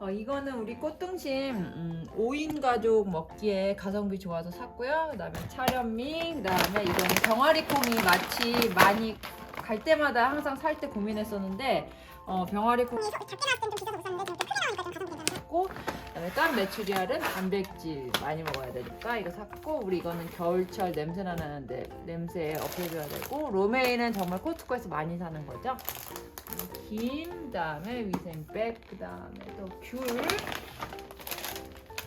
어, 이거는 우리 꽃등심 음, 5인 가족 먹기에 가성비 좋아서 샀고요. 그다음에 차련미, 그다음에 이거는 병아리콩이 마치 많이 갈 때마다 항상 살 때 고민했었는데 어, 병아리콩 좀 가성비 괜찮아서 샀고 그다음에 깐 메추리알은 단백질 많이 먹어야 되니까 이거 샀고 우리 이거는 겨울철 냄새나 나는데 냄새 없애줘야 되고 로메인은 정말 코스트코에서 많이 사는 거죠. 김, 그다음에 위생백, 그 다음에 또 귤,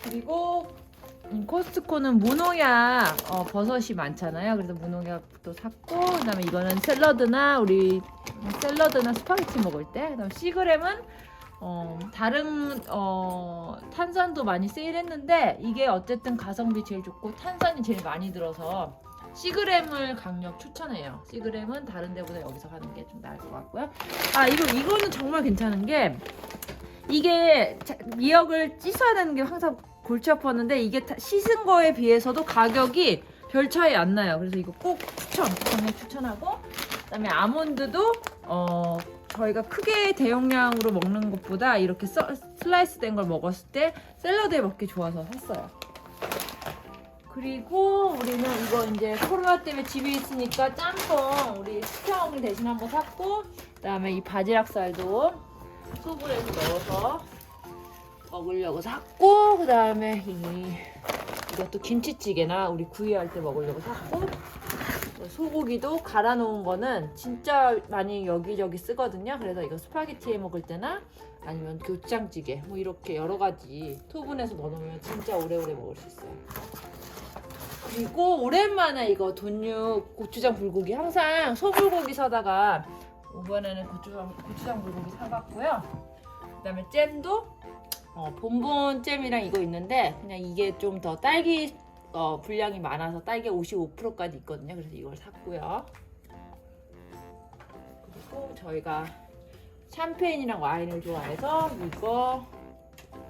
그리고 음, 코스트코는 무농약 어, 버섯이 많잖아요. 그래서 무농약도 샀고, 그 다음에 이거는 샐러드나 우리 샐러드나 스파게티 먹을 때, 그 다음 에 시그램은 어, 다른 어, 탄산도 많이 세일했는데 이게 어쨌든 가성비 제일 좋고 탄산이 제일 많이 들어서 시그램을 강력 추천해요. 시그램은 다른 데보다 여기서 하는 게 좀 나을 것 같고요. 아 이거 이거는 정말 괜찮은 게 이게 자- 미역을 씻어야 되는 게 항상 골치 아팠는데 이게 다- 씻은 거에 비해서도 가격이 별 차이 안 나요. 그래서 이거 꼭 추천, 강력 추천하고 그다음에 아몬드도 어 저희가 크게 대용량으로 먹는 것보다 이렇게 써- 슬라이스 된 걸 먹었을 때 샐러드에 먹기 좋아서 샀어요. 그리고 우리는 이거 이제 코로나 때문에 집에 있으니까 짬뽕 우리 수평 대신 한번 샀고 그다음에 이 바지락살도 소불에서 넣어서 먹으려고 샀고 그다음에 이 이것도 김치찌개나 우리 구이할 때 먹으려고 샀고 소고기도 갈아 놓은 거는 진짜 많이 여기저기 쓰거든요. 그래서 이거 스파게티에 먹을 때나 아니면 교장찌개 뭐 이렇게 여러 가지 토분해서 넣어놓으면 진짜 오래오래 먹을 수 있어요. 그리고 오랜만에 이거 돈육 고추장 불고기 항상 소불고기 사다가 이번에는 고추장 고추장 불고기 사봤고요. 그다음에 잼도 어, 본본 잼이랑 이거 있는데 그냥 이게 좀 더 딸기 어, 분량이 많아서 딸기 55%까지 있거든요. 그래서 이걸 샀고요. 그리고 저희가 샴페인이랑 와인을 좋아해서 이거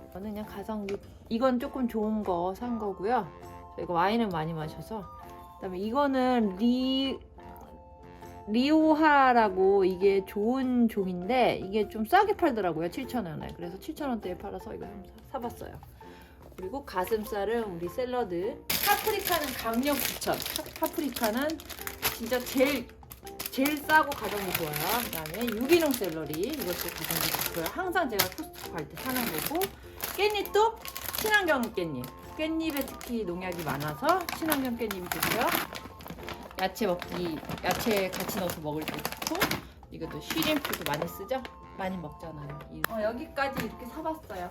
이거는 그냥 가성비 이건 조금 좋은 거 산 거고요. 저희가 와인을 많이 마셔서 그다음에 이거는 리 리오하라고 이게 좋은 종인데 이게 좀 싸게 팔더라고요 7,000원에 그래서 7,000원대에 팔아서 이거 한번 사- 사봤어요 그리고 가슴살은 우리 샐러드. 파프리카는 강력 추천. 파- 파프리카는 진짜 제일 제일 싸고 가성비 좋아요. 그다음에 유기농 샐러리 이것도 가성비 좋고요. 항상 제가 코스트코 갈 때 사는 거고. 깻잎도 친환경 깻잎. 깻잎에 특히 농약이 많아서 친환경 깻잎이 좋고요. 야채 먹기 야채 같이 넣어서 먹을 때 좋고 이것도 쉬림프도 많이 쓰죠? 많이 먹잖아요 이- 어, 여기까지 이렇게 사봤어요